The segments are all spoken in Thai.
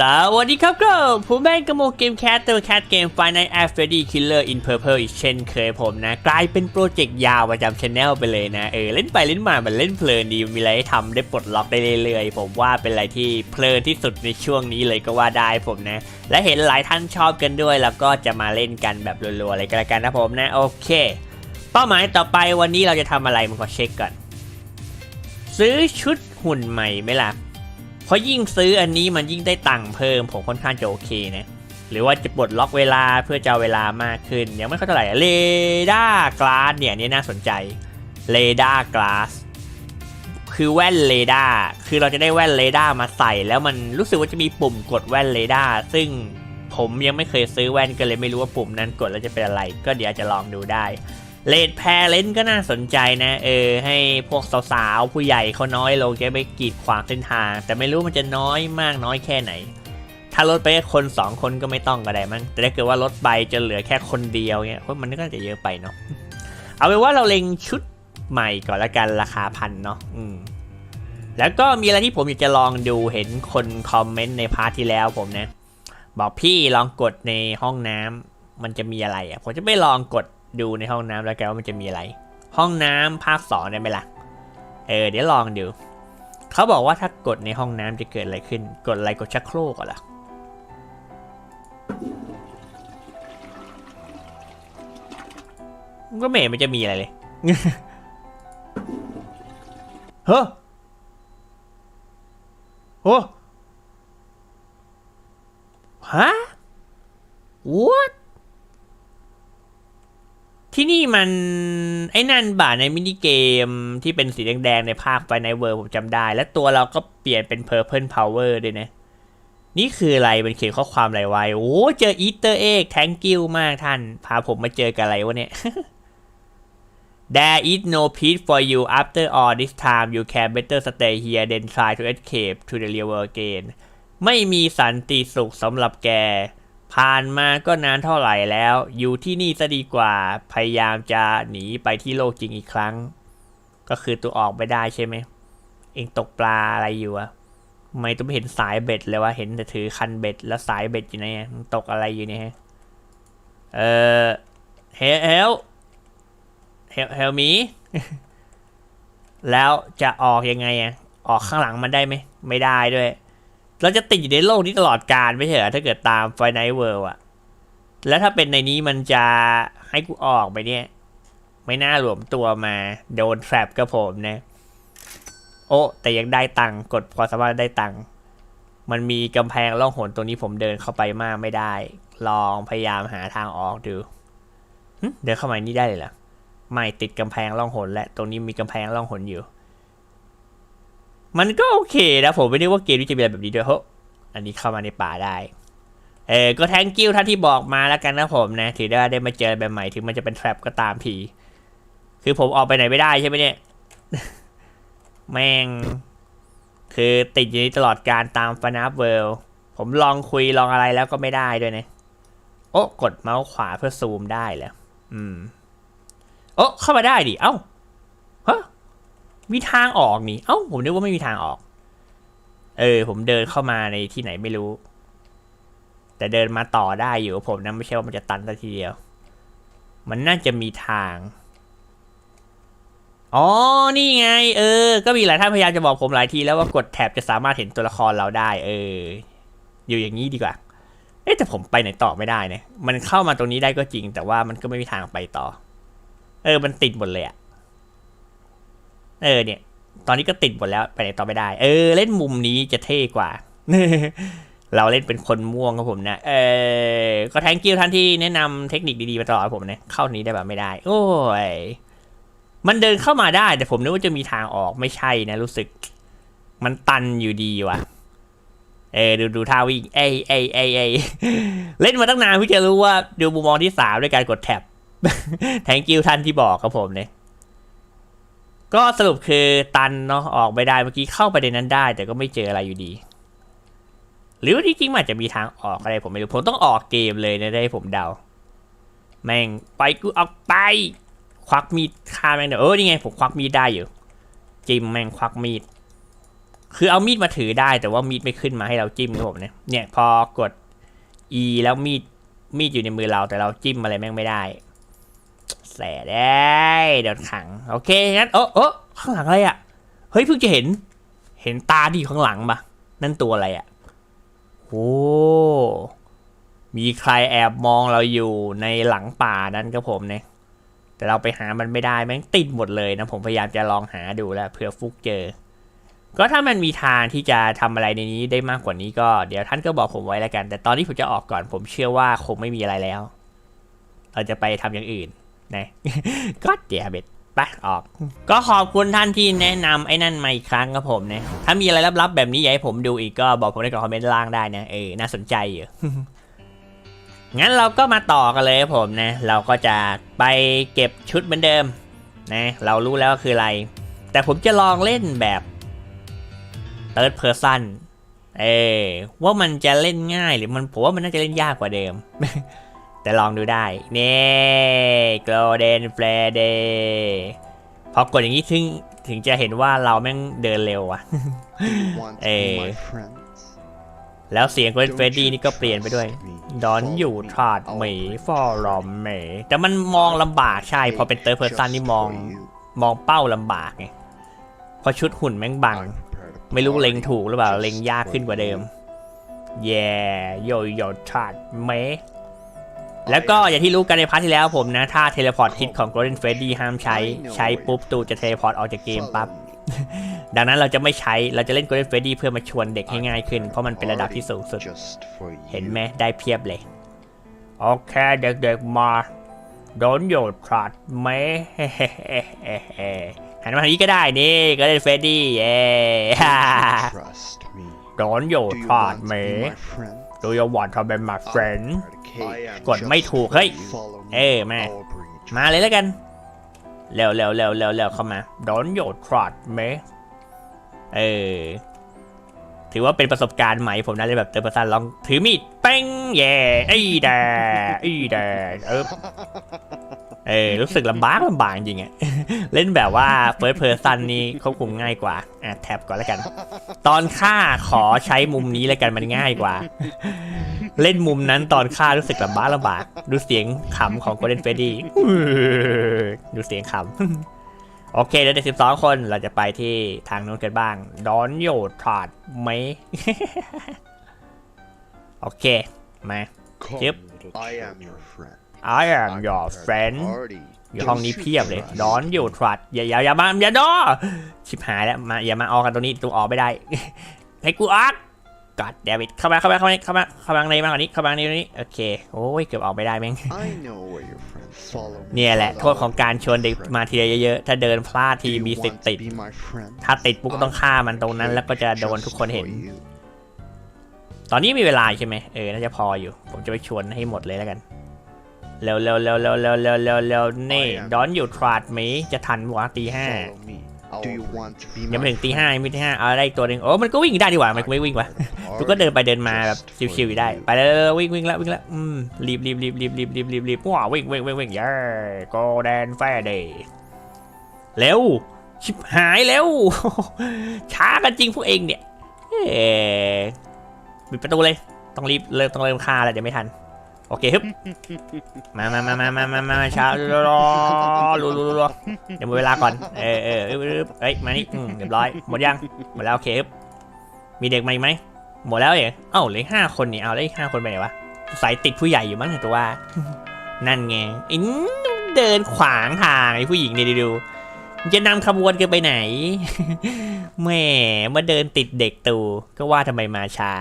สวัสดีครับก็ผมแม่งกระโมเกมแคสตัวแคสเกมไฟในแอฟเฟรดี้คิลเลอร์อินเพอร์เพลอีกเช่นเคยผมนะ กลายเป็นโปรเจกต์ยาวประจำช anel ไปเลยนะ เออ เล่นไปเล่นมามันเล่นเพลินดี มีอะไรให้ทำได้ปลดล็อกได้เรื่อยๆ ผมว่าเป็นอะไรที่เพลินที่สุดในช่วงนี้เลยก็ว่าได้ผมนะ และเห็นหลายท่านชอบกันด้วย แล้วก็จะมาเล่นกันแบบรัวๆเลยก็แล้วกันนะผมนะ โอเค เป้าหมายต่อไปวันนี้เราจะทำอะไรมันขอเช็คก่อน ซื้อชุดหุ่นใหม่ไหมล่ะ ราะยิ่งซื้ออันนี้มันยิ่งได้ตังค์เพิ่มผมค่อนข้างจะโอเคนะหรือว่าจะปลดล็อกเวลาเพื่อจะเวลามากขึ้น ยังไม่เข้าเท่าไหร่เรดาร์กลาสเนี่ยนนี่น่าสนใจเรดาร์กลาสคือแว่นเรดาร์คือเราจะได้แว่นเรดาร์มาใส่ แล้วมันรู้สึกว่าจะมีปุ่มกดแว่นเรดาร์ซึ่งผมยังไม่เคยซื้อแว่นก็เลยไม่รู้ว่าปุ่มนั้นกดแล้วจะเป็นอะไร ก็เดี๋ยวจะลองดูได้ เลดแพรเลนก็น่าสนใจนะ เออ ให้พวกสาวๆ ผู้ใหญ่เขาน้อยลงจะไปกีดขวางเส้นทาง แต่ไม่รู้มันจะน้อยมากน้อยแค่ไหน ถ้าลดไปคนสองคนก็ไม่ต้องก็ได้มั้งแต่ถ้าเกิดว่าลดไปจะเหลือแค่คนเดียวเงี้ยพมันก็จะเยอะไปเนาะเอาเป็นว่าเราเล็งชุดใหม่ก่อนละกันราคาพันเนาะอืมแล้วก็มีอะไรที่ผมอยากจะลองดูเห็นคนคอมเมนต์ในพาร์ทที่แล้วผมนะ บอกพี่ลองกดในห้องน้ำมันจะมีอะไรอะผมจะไม่ลองกด ดูในห้องน้ำแล้วแกว่ามันจะมีอะไร ห้องน้ำภาคสองได้ไหมล่ะ เออ เดี๋ยวลองดู เขาบอกว่าถ้ากดในห้องน้ำจะเกิดอะไรขึ้น กดอะไรกดชักโครกก่อนล่ะก็ไม่เห็นมันจะมีอะไรเลย เฮ้อโอ้ฮะ what ที่นี่มัน ไอ้นั่นบ่าในมินิเกมที่เป็นสีแดงๆในภาคไฟในเวิร์ผมจำได้ และตัวเราก็เปลี่ยนเป็น Purple Power ด้วยนะ นี่คืออะไรเป็นเขียนข้อความอะไรไว้ โอ้เจออีเตอร์เอ็ก thank you มากท่าน พาผมมาเจอกับอะไรวะเนี่ย There is no peace for you after all this time you can better stay here than try to escape to the real world again ไม่มีสันติสุขสำหรับแก ผ่านมาก็นานเท่าไหร่แล้ว อยู่ที่นี่ซะดีกว่า พยายามจะหนีไปที่โลกจริงอีกครั้ง ก็คือตัวออกไม่ได้ใช่ไหม เองตกปลาอะไรอยู่อะทำไมต้องไม่เห็นสายเบ็ดเลยวะเห็นแต่ถือคันเบ็ดแล้วสายเบ็ดอยู่ไหนตกอะไรอยู่เนี่ยฮะเออเฮลเฮลเฮลเฮลมี แล้วจะออกยังไงอะออกข้างหลังมันได้ไหม ไม่ได้ด้วย เราจะติดอยู่ในโลกนี้ตลอดกาลไม่ใช่เหรอถ้าเกิดตามไฟไนท์เวิลด์อะแล้วถ้าเป็นในนี้มันจะให้กูออกไปเนี่ย ไม่น่าหลวมตัวมาโดนแทรปกับผมนะ โอ้ แต่ยังได้ตังค์กดพอสามารถได้ตังค์มันมีกำแพงล่องหนตรงนี้ผมเดินเข้าไปมากไม่ได้ ลองพยายามหาทางออกดูเดินเข้ามานี่ได้เลยเหรอไม่ติดกำแพงล่องหนและ ตรงนี้มีกำแพงล่องหนอยู่ มันก็โอเคนะผมไม่ได้ว่าเกมนี้จะมีอะไรแบบนี้ด้วยเฮ้ยอันนี้เข้ามาในป่าได้ เออก็แทงกิ้วท่านที่บอกมาแล้วกันนะผมนะถือได้ว่าได้มาเจอแบบใหม่ถึงมันจะเป็นแทรปก็ตามทีคือผมออกไปไหนไม่ได้ใช่ไหมเนี่ย แม่ง คือติดอยู่นี่ตลอดการตามฟนาฟเวลผมลองคุยลองอะไรแล้วก็ไม่ได้ด้วยนะโอ้กดเมาส์ขวาเพื่อซูมได้แล้ว อืม โอ้เข้ามาได้ดิ เอ้า มีทางออกนี่ เอ้า ผมนึกว่าไม่มีทางออก เออ ผมเดินเข้ามาในที่ไหนไม่รู้ แต่เดินมาต่อได้อยู่ผมนะไม่ใช่ว่ามันจะตันซะทีเดียว มันน่าจะมีทาง อ๋อ นี่ไง เออ ก็มีหลายท่านพยายามจะบอกผมหลายทีแล้วว่ากดแท็บจะสามารถเห็นตัวละครเราได้ เออ อยู่อย่างนี้ดีกว่า เอ๊ะแต่ผมไปไหนต่อไม่ได้เนี่ย มันเข้ามาตรงนี้ได้ก็จริง แต่ว่ามันก็ไม่มีทางไปต่อ เออ มันติดหมดเลยอะ เออเนี่ย ตอนนี้ก็ติดหมดแล้วไปไหนต่อไม่ได้ เออ เล่นมุมนี้จะเท่กว่า เราเล่นเป็นคนม่วงครับผมนะ เออก็แทงกิ้วท่านที่แนะนำเทคนิคดีๆมาตลอดครับผมนะเข้านี้ได้แบบไม่ได้ โอ้ยมันเดินเข้ามาได้ แต่ผมนึกว่าจะมีทางออกไม่ใช่นะ รู้สึก มันตันอยู่ดีว่ะ เออดูดูท่าวิ่งเอเอเอเอเล่นมาตั้งนานเพิ่งจะรู้ว่า ดูมุมมองที่สามด้วยการกดแท็บแทงกิ้วท่านที่บอกครับผมเนี่ย ก็สรุปคือตันเนาะออกไม่ได้เมื่อกี้เข้าไปในนั้นได้ แต่ก็ไม่เจออะไรอยู่ดี หรือว่าที่จริงมันอาจจะมีทางออกอะไรผมไม่รู้ผมต้องออกเกมเลยนะได้ผมเดา แม่งไปกูออกไป ควักมีดฆ่าแม่งเดี๋ยวเออนี่ไงผมควักมีดได้อยู่จิ้มแม่งควักมีด คือเอามีดมาถือได้แต่ว่ามีดไม่ขึ้นมาให้เราจิ้มครับผมเนี่ยเนี่ยพอกด E แล้วมีดมีดอยู่ในมือเราแต่เราจิ้มอะไรแม่งไม่ได้ แสได้โดนขัง โอเคงั้นเออเออข้างหลังอะไรอะ่ะเฮ้ยเพิ่งจะเห็น เห็นตาที่อยู่ข้างหลังปะนั่นตัวอะไรอะ่ะโอ้มีใครแอบมองเราอยู่ในหลังป่านั้นครับผมเนี่ยแต่เราไปหามันไม่ได้แม่งติดหมดเลยนะผมพยายามจะลองหาดูแล้วเผื่อฟุกเจอ ก็ถ้ามันมีทางที่จะทำอะไรในนี้ได้มากกว่านี้ก็เดี๋ยวท่านก็บอกผมไว้แล้วกัน แต่ตอนนี้ผมจะออกก่อนผมเชื่อว่าคงไม่มีอะไรแล้ว เราจะไปทำอย่างอื่น นะก็เดียเบ็ดไปออก ก็ขอบคุณท่านที่แนะนำไอ้นั่นมาอีกครั้งครับผมนะถ้ามีอะไรลับๆแบบนี้อยากให้ผมดูอีกก็บอกผมในคอมเมนต์ล่างได้นะเออน่าสนใจอยู่งั้นเราก็มาต่อกันเลยครับผมนะ เราก็จะไปเก็บชุดเหมือนเดิม นะ เรารู้แล้วว่าคืออะไร แต่ผมจะลองเล่นแบบ third person เออว่ามันจะเล่นง่ายหรือมันผมว่ามันน่าจะเล่นยากกว่าเดิม แต่ลองดูได้เน่ golden friday พอกดอย่างนี้ถึงถึงจะเห็นว่าเราแม่งเดินเร็วอะ Want to Hey. be my friends? แล้วเสียง golden Don't friday you นี่ก็เปลี่ยนไปด้วย trust me? ดอน Follow อยู่ me. ถาด I'll หมี bring ฟอรอมเมแต่มันมองลำบากใช่ พอเป็น third person นี่มอง Just for you. มองเป้าลำบากไงเพราะชุดหุ่นแม่งบัง I prepared a ไม่รู้เล็ง party ถูกหรือเปล่า just เล็งยากขึ้นกว่าเดิม for แย่โยโย่ชาดเม แล้วก็อย่างที่รู้กันในพาร์ทที่แล้วผมนะ ถ้าเทเลพอร์ตฮิตของ Golden Freddy ห้ามใช้ ใช้ปุ๊บตูจะเทเลพอร์ตออกจากเก you. มปั๊บ Follow me. ดังนั้นเราจะไม่ใช้ เราจะเล่น Golden Freddy เพื่อมาชวนเด็กให้ง่ายขึ้น เพราะมันเป็นระดับที่สูงสุด Just for you. เห็นไหมได้เพียบเลย โอเคเด็กๆมาโดนโยดพลัดไหมหันมาทางนี้ก็ได้นี่ก็เล่นเฟรดดี้เย้ Trust me. โดนโยด Do you พลัด want ไหม Do you want to be my friend กดไม่ถูก เฮ้ย เอ้แม่มาเลยแล้วกัน เร็วเร็วเร็วเร็วเร็วเข้ามา Don't you trust me เออ ถือว่าเป็นประสบการณ์ใหม่ผมนะเลยแบบเติมประสานลองถือมีดเป้งแย่ไอ้แดไอ้แดเออเออรู้สึกลำบากลำบากจริงอะเล่นแบบว่า first person นี่ควบคุมง่ายกว่าอะแท็บก่อนแล้วกัน ตอนฆ่าขอใช้มุมนี้แล้วกันมันง่ายกว่า เล่นมุมนั้นตอนฆ่ารู้สึกลำบากลำบาก ดูเสียงขำของ Golden Freddy ดูเสียงขำ โอเคเดี๋ยวเด็กสิบสองคนเราจะไปที่ทางนู้นกันบ้างดอนโยถาดไหมโอเค มา Come, Yep. little I am your friend. I am I your prepared a friend party อยู่ห้องนี้ just เพียบเลย for ดอน us. อยู่ทรัดอย่าอย่าอย่ามาอย่าดอชิบหายแล้วมาอย่ามาออกกันตรงนี้ตูออกไม่ได้ให้กูออก god damn it เข้ามาเข้ามาเข้ามาเข้ามาเข้ามาในมากกว่านี้เข้ามาในนี้โอเคโอ้ยเกือบออกไม่ได้แม่งเนี่ยแหละโทษของการชวนเด็กมาทีเยอะๆ ถ้าเดินพลาดทีมีสิทธิ์ติด ถ้าติดปุ๊บต้องฆ่ามันตรงนั้น แล้วก็จะโดนทุกคนเห็น ตอนนี้มีเวลาใช่ไหมเออน่าจะพออยู่ ผมจะไปชวนให้หมดเลยแล้วกันเร็วเร็วเร็วเร็วเร็วเร็วเร็วเน่ดอนอยู่ทราดมีจะทันวะตีห้า Follow me. Do you want to be ยัง my ไม่ถึงตี friend? ห้ายังไม่ตีห้าเอาได้อีกตัวหนึ่งโอ้มันก็วิ่งได้ดีกว่ามันก็ไม่วิ่งวะกูก็เดินไปเดินมาแบบชิวๆอยู่ได้ไปเลยวิ่งวิ่งแล้ววิ่งแล้วอืมรีบรีบรีบรีบรีบรีบรีบรีบว้าวิ่งวิ่งวิ่งวิ่งเย้โกแดนแฟเดย์เร็วชิบหายเร็วช้ากันจริงพวกเองเนี่ยเอ๊ะปิดประตูเลยต้องรีบเริ่มต้องเริ่มฆ่าแล้วเดี๋ยวไม่ทัน โอเคฮึบมามามามามามามาช้ารอรอรอรอรอเดี๋ยวหมดเวลาก่อน เออเออเออเออเอ้ย มานี่อืมเรียบร้อย หมดยัง หมดแล้วโอเคฮึบมีเด็กมาอีกไหม หมดแล้วเหรอเอ้าเหลือห้าคนนี่ เอาแล้วอีกห้าคนไปไหนวะ สายติดผู้ใหญ่อยู่มั้งเนี่ยตัวว่า นั่นไงอินเดินขวางทางไอ้ผู้หญิงนี่ดูมึงจะนำขบวนกันไปไหนแหม่มาเดินติดเด็กตู ก็ว่าทำไมมาช้า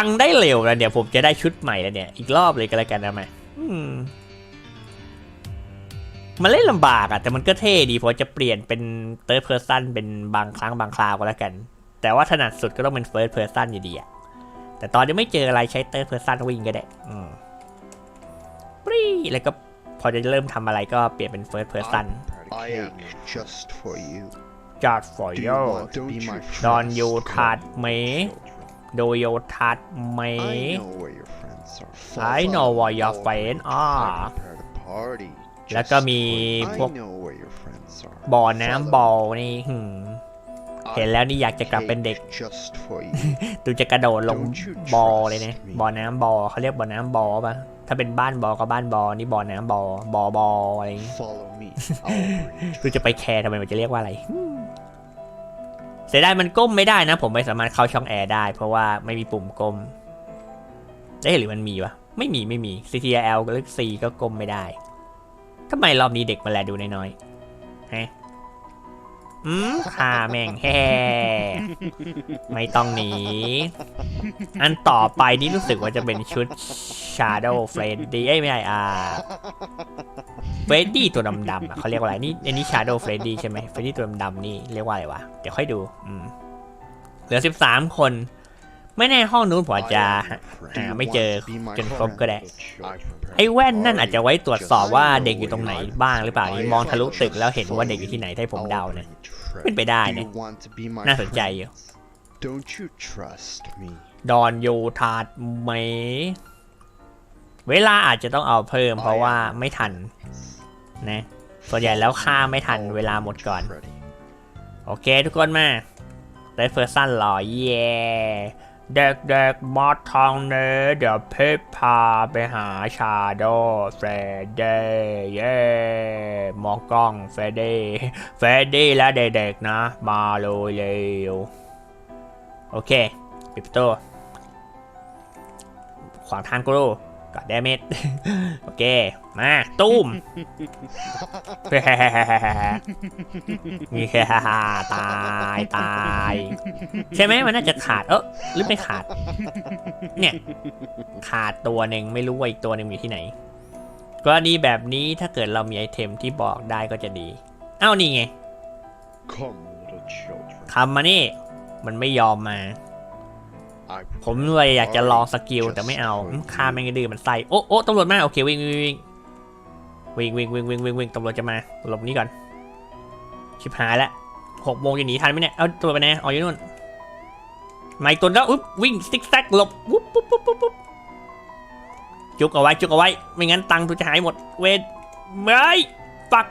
ตังค์ได้เร็วแล้วเนี่ยผมจะได้ชุดใหม่แล้วเนี่ย อีกรอบเลยก็แล้วกันนะมาอืมมันเล่นลำบากอะแต่มันก็เท่ดีเพราะจะเปลี่ยนเป็น third person เป็นบางครั้งบางคราวก็แล้วกัน แต่ว่าถนัดสุดก็ต้องเป็น first person อยู่ดีอะแต่ตอนยังไม่เจออะไรใช้ third person วิ่งก็ได้อืมปรีแล้วก็พอจะเริ่มทำอะไรก็เปลี่ยนเป็น first person I am just for you. จอด for Do you you want to be my friend? ดอนยูทัดไหมโดโยทัดไหม I know where your friends are. I know Follow where me. your I'll friends bring you. are. I prepared a party แล้วก็ just มี for you. พวก I know where your friends are. บ่อ Follow น้ำบอลนี่หืมเห็นแล้วนี่อยากจะกลับเป็นเด็ก cake just for you. ดูจะกระโดดลง Don't you บอเลยนะ trust me? บ่อน้ำบอเขาเรียกบ่อน้ำบอป่ะถ้าเป็นบ้านบอก็บ้านบอนี่บ่อน้ำบอบอบออะไรอย่างงี้ Follow me. I'll bring คือจะไปแคร์ทำไมมันจะเรียกว่าอะไร เสียดายมันก้มไม่ได้นะ ผมไม่สามารถเข้าช่องแอร์ได้ เพราะว่าไม่มีปุ่มก้มได้หรือมันมีวะ ไม่มีไม่มี CTRL กับ C ก็ก้มไม่ได้ทำไมรอบนี้เด็กมาแลดูน้อยๆฮะ อืมข่าแม่งแฮ่ไม่ต้องหนี อันต่อไปนี่รู้สึกว่าจะเป็นชุด Shadow Freddy เอ้ยไม่ใช่อ่าเฟรดดี้ตัวดำๆอะเขาเรียกว่าอะไรนี่อันนี้ชาโดว์เฟรดดี้ใช่ไหมเฟรดดี้ตัวดำๆนี่เรียกว่าอะไรวะ เดี๋ยวค่อยดู อืม เหลือ 13 คน ไม่แน่ห้องนู้นผมอาจจะ I am your friend. หา Do you ไม่เจอ want to be my จนครบ friend? ก็ได้ The children ไอ้แว่นนั่นอาจจะไว้ตรวจสอบว่า Just เด็กอยู่ตรงไหนบ้างหรือเปล่านี่มองทะลุตึกแล้วเห็นว่าเด็กอยู่ที่ไหนถ้าให้ผมเดาเนี่ย I'll bring เป็นไปได้ Do นะ you want to be my น่าสนใจอยู่ friends? Don't you trust me? ดอนโยธาดไหม เวลาอาจจะต้องเอาเพิ่มเพราะว่าไม่ทันนะส่วนใหญ่แล้วฆ่าไม่ทันเวลาหมดก่อน Freddy. โอเคทุกคนมาได้เฟอร์ซันหล่อเย่เด็ก เด็กๆมาทางเนเดี๋ยวเพชรพาไปหาชาโดเฟรดดี้เย่มองกล้องเฟรดดี้เฟรดดี้และเด็กๆนะ มาเลยเร็วโอเคปิดประตูขวางทางกูรูกอดแดเมดโอเค มาตุ้มมีแค่ตายตาย ใช่ไหมมันน่าจะขาดเออหรือไม่ขาด เนี่ย ขาดตัวหนึ่งไม่รู้ว่าอีกตัวหนึ่งอยู่ที่ไหนกรณีแบบนี้ถ้าเกิดเรามีไอเทมที่บอกได้ก็จะดี เอ้านี่ไง Come, little children. คำมานี่ มันไม่ยอมมา I ผมเลยอยากจะลองสกิลแต่ไม่เอาอืมฆ่าแม่งดื้อมันใส่โอ้โอ้ตำรวจมาโอเควิ่งวิ่ง วิ่งวิ่งวิ่งวิ่งวิ่งวิ่งตำรวจจะมาหลบนี้ก่อน ชิบหายแล้วหกโมงจะหนีทันไหมเนี่ย เอาตัวไปไหนอ๋ออยู่นู่นไมาอีกตัวแล้วอุ๊บวิ่งซิกแซกหลบวุ๊บปุ๊บปุ๊บปุ๊บปุ๊บจุกเอาไว้จุกเอาไว้ ไม่งั้นตังค์ทุกจะหายหมด เวทไม่ปัก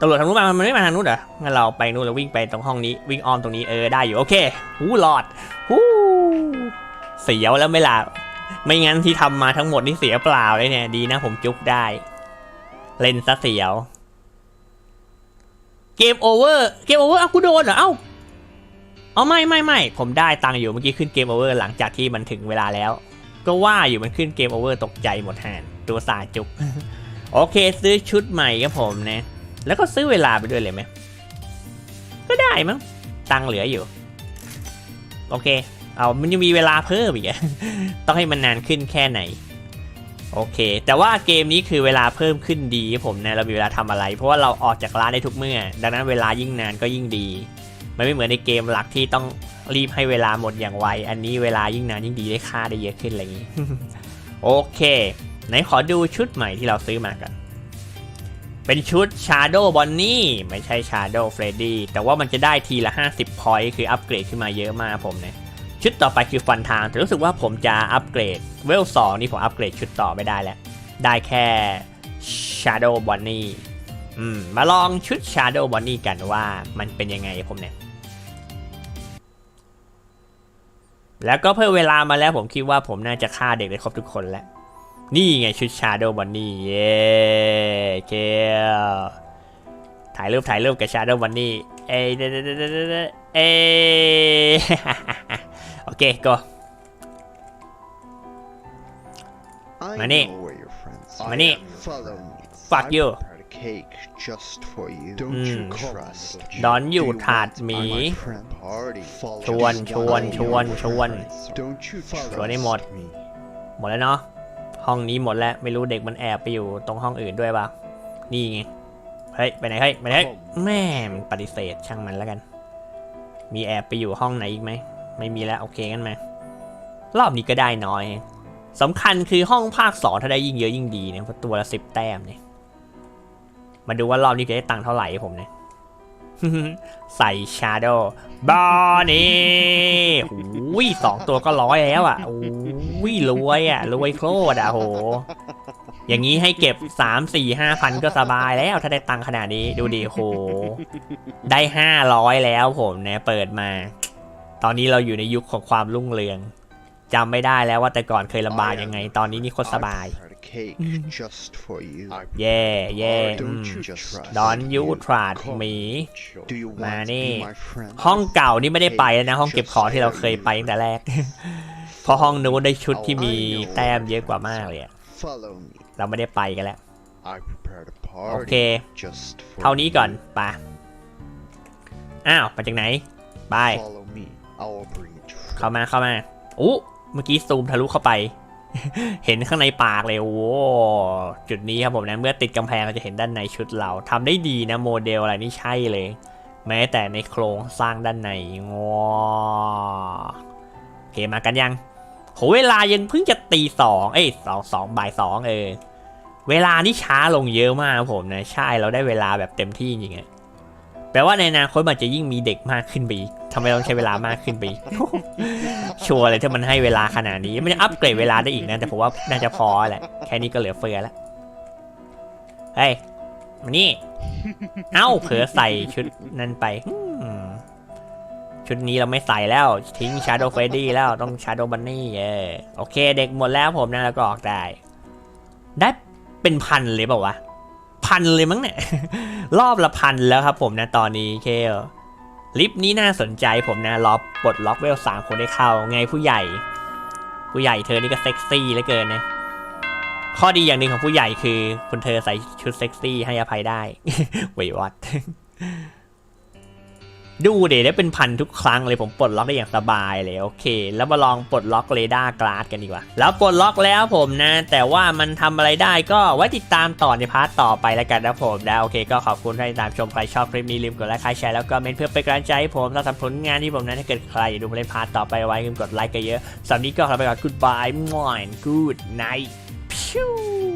ตำรวจทางนู้นมามันไม่มาทางนู้นเหรองั้นเราไปนู้นแล้ววิ่งไปตรงห้องนี้ วิ่งอ้อมตรงนี้เออได้อยู่โอเคหูหลอดหูเสียวแล้วไม่ล่ะ ไม่งั้นที่ทำมาทั้งหมดนี่เสียเปล่าเลยเนี่ย ดีนะผมจุกได้ เล่นซะเสียว เกมโอเวอร์เกมโอเวอร์เอากูโดนเหรอเอ้าเอาไม่ไม่ไม่ผมได้ตังค์อยู่เมื่อกี้ขึ้นเกมโอเวอร์หลังจากที่มันถึงเวลาแล้ว ก็ว่าอยู่มันขึ้นเกมโอเวอร์ตกใจหมดห่านตัวสาจุก โอเคซื้อชุดใหม่ครับผมนะ แล้วก็ซื้อเวลาไปด้วยเลยไหมก็ได้มั้งตังค์เหลืออยู่ โอเค เอามันยังมีเวลาเพิ่มอีกต้องให้มันนานขึ้นแค่ไหน โอเค แต่ว่าเกมนี้คือเวลาเพิ่มขึ้นดีผมนะเรามีเวลาทำอะไร เพราะว่าเราออกจากร้านได้ทุกเมื่อ ดังนั้นเวลายิ่งนานก็ยิ่งดี มันไม่เหมือนในเกมหลักที่ต้องรีบให้เวลาหมดอย่างไว อันนี้เวลายิ่งนานยิ่งดีได้ค่าได้เยอะขึ้นอะไรอย่างนี้โอเค ไหนขอดูชุดใหม่ที่เราซื้อมากัน เป็นชุด Shadow Bonnie ไม่ใช่ Shadow Freddy แต่ว่ามันจะได้ทีละ 50 point คืออัปเกรดขึ้นมาเยอะมากผมเนี่ย ชุดต่อไปคือฟันทาง แต่รู้สึกว่าผมจะอัปเกรดเวล2นี่ผมอัปเกรดชุดต่อไม่ได้แล้ว ได้แค่ Shadow Bonnie อืมมาลองชุด Shadow Bonnie กันว่ามันเป็นยังไงผมเนี่ย แล้วก็เพิ่มเวลามาแล้วผมคิดว่าผมน่าจะฆ่าเด็กได้ครบทุกคนแล้ว นี่ไงชุด Shadow Bunny เย้เกลถ่ายรูปถ่ายรูปกับ Shadow Bunny เอ้ยเอ้ย โอเคก็ I Money. know where your friends Money. are. Follow me. Fuck I you. prepared a cake just for you. Don't you Mm. trust? ดอนอยู่ Do you ถาด want to หมี be my friend? Party. Follow ชวน me. ชวน ชวน ชวน Don't you ชวนให้หมด trust me? หมดแล้วเนาะ ห้องนี้หมดแล้ว ไม่รู้เด็กมันแอบไปอยู่ตรงห้องอื่นด้วยเปล่านี่ไง เฮ้ย ไปไหนเฮ้ย ไปไหนเฮ้ยแม่มันปฏิเสธช่างมันแล้วกัน มีแอบไปอยู่ห้องไหนอีกไหม ไม่มีแล้วโอเคงั้นมรอบนี้ก็ได้น้อยสำคัญคือห้องภาคสองถ้าได้ยิ่งเยอะยิ่งดีเนี่ยเพราะตัวละสิบแต้มเนี่ยมาดูว่ารอบนี้จะได้ตังค์เท่าไหร่ผมเนี่ยใส่ชาโดว์บอนี่หูยสองตัวก็ร้อยแล้วอะหูยรวยอะรวยโคตรอะโห อย่างนี้ให้เก็บ3 4 5พันก็สบายแล้วถ้าได้ตังค์ขนาดนี้ดูดิโห ได้500แล้วผมเนี่ยเปิดมา ตอนนี้เราอยู่ในยุคของความรุ่งเรืองจำไม่ได้แล้วว่าแต่ก่อนเคยลำบากยังไง ตอนนี้นี่โคตรสบาย I prepared a cake just for you. เย่เย่ Don't you just ดอนยูทราดหมี Do you มา want to นี่ be my friend? ห้องเก่านี่ไม่ได้ไปแล้วนะ ห้องเก็บของที่เราเคยไปตั้งแต่แรก เพราะห้องนู้นได้ชุดที่มีแต้มเยอะกว่ามากเลยอะ Follow me. เราไม่ได้ไปกันแล้ว I prepared a โอเค party just for เท่านี้ก่อน you. ไปะอ้าว มาจากไหน ไป เข้ามาเข้ามาอู้เมื่อกี้ซูมทะลุเข้าไป เห็นข้างในปากเลยโอ้จุดนี้ครับผมนะ เมื่อติดกำแพงเราจะเห็นด้านในชุดเราทำได้ดีนะโมเดลอะไรนี่ใช่เลย แม้แต่ในโครงสร้างด้านในงอโอเคมากันยังโหเวลายังเพิ่งจะตีสองเอ้ยสองสองบ่ายสองเออเวลานี่ช้าลงเยอะมากครับผมนะ ใช่เราได้เวลาแบบเต็มที่จริงๆอะ แปลว่าในอนาคตมันจะยิ่งมีเด็กมากขึ้นไปอีกทำไมต้องใช้เวลามากขึ้นไปอีก ชัวร์เลยถ้ามันให้เวลาขนาดนี้ มันจะอัปเกรดเวลาได้อีกนะ แต่ผมว่าน่าจะพอแหละ แค่นี้ก็เหลือเฟือแล้วเฮ้ยมานี่ เอ้าเผลอใส่ชุดนั้นไป ชุดนี้เราไม่ใส่แล้ว ทิ้ง Shadow Freddy แล้วต้อง Shadow Bunny เออโอเค เด็กหมดแล้วผมนะแล้วก็ออกได้ ได้เป็นพันเลยเปล่าวะ พันเลยมั้งเนี่ยรอบละพันแล้วครับผมนะตอนนี้เคลลิฟต์นี้น่าสนใจผมนะล็อกปลดล็อกเวลสามคนได้เข้า ไงผู้ใหญ่ ผู้ใหญ่เธอนี่ก็เซ็กซี่เหลือเกินนะ ข้อดีอย่างหนึ่งของผู้ใหญ่คือคุณเธอใส่ชุดเซ็กซี่ให้อภัยได้เวยวัด ดูเดี๋ยวได้เป็นพันทุกครั้งเลยผมปลดล็อกได้อย่างสบายเลยโอเค แล้วมาลองปลดล็อกเรดาร์กลาสกันดีกว่า แล้วปลดล็อกแล้วผมนะ แต่ว่ามันทำอะไรได้ก็ไว้ติดตามต่อในพาร์ทต่อไปแล้วกันนะผมนะโอเคก็ขอบคุณที่ติดตามชมใครชอบคลิปนี้ลืมกดไลค์ใครแชร์แล้วก็เมนเพื่อเป็นกำลังใจให้ผมสำหรับผลงานที่ผมนั้นถ้าเกิดใครอยากดูผมเล่นพาร์ทต่อไปไว้ลืมกดไลค์กันเยอะสำหรับนี้ก็ขอไปก่อน goodbye ม่อน good night พิว